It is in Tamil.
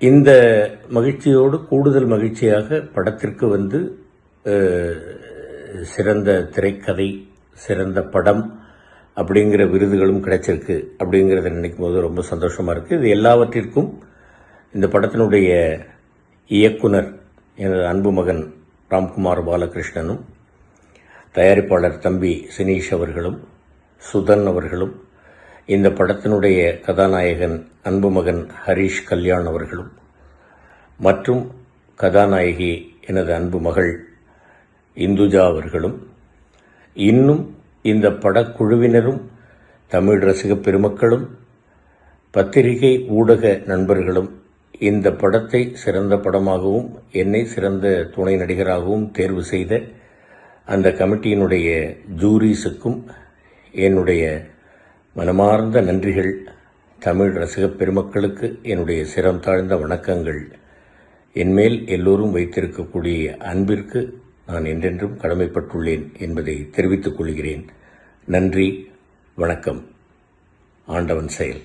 இந்த மகிழ்ச்சியோடு கூடுதல் மகிழ்ச்சியாக படத்திற்கு வந்து சிறந்த திரைக்கதை சிறந்த படம் அப்படிங்கிற விருதுகளும் கிடைச்சிருக்கு அப்படிங்கிறத நினைக்கும் போது ரொம்ப சந்தோஷமாக இருக்குது இது எல்லாவற்றிற்கும் இந்த படத்தினுடைய இயக்குனர் எனது அன்பு மகன் ராம்குமார் பாலகிருஷ்ணனும் தயாரிப்பாளர் தம்பி சினீஷ் அவர்களும் சுதன் அவர்களும் இந்த படத்தினுடைய கதாநாயகன் அன்புமகன் ஹரீஷ் ஹரிஷ் கல்யாண் அவர்களும் மற்றும் கதாநாயகி எனது அன்பு மகள் இந்துஜா அவர்களும் இன்னும் இந்த படக்குழுவினரும் தமிழ் ரசிக பெருமக்களும் பத்திரிகை ஊடக நண்பர்களும் இந்த படத்தை சிறந்த படமாகவும் என்னை சிறந்த துணை நடிகராகவும் தேர்வு செய்த அந்த கமிட்டியினுடைய ஜூரிஸுக்கும் என்னுடைய மனமார்ந்த நன்றிகள் தமிழ் ரசிகப் பெருமக்களுக்கு என்னுடைய சிரம் தாழ்ந்த வணக்கங்கள். என்மேல் எல்லோரும் வைத்திருக்கக்கூடிய அன்பிற்கு நான் என்றென்றும் கடமைப்பட்டுள்ளேன் என்பதை தெரிவித்துக் கொள்கிறேன். நன்றி வணக்கம். ஆண்டவன் செயல்.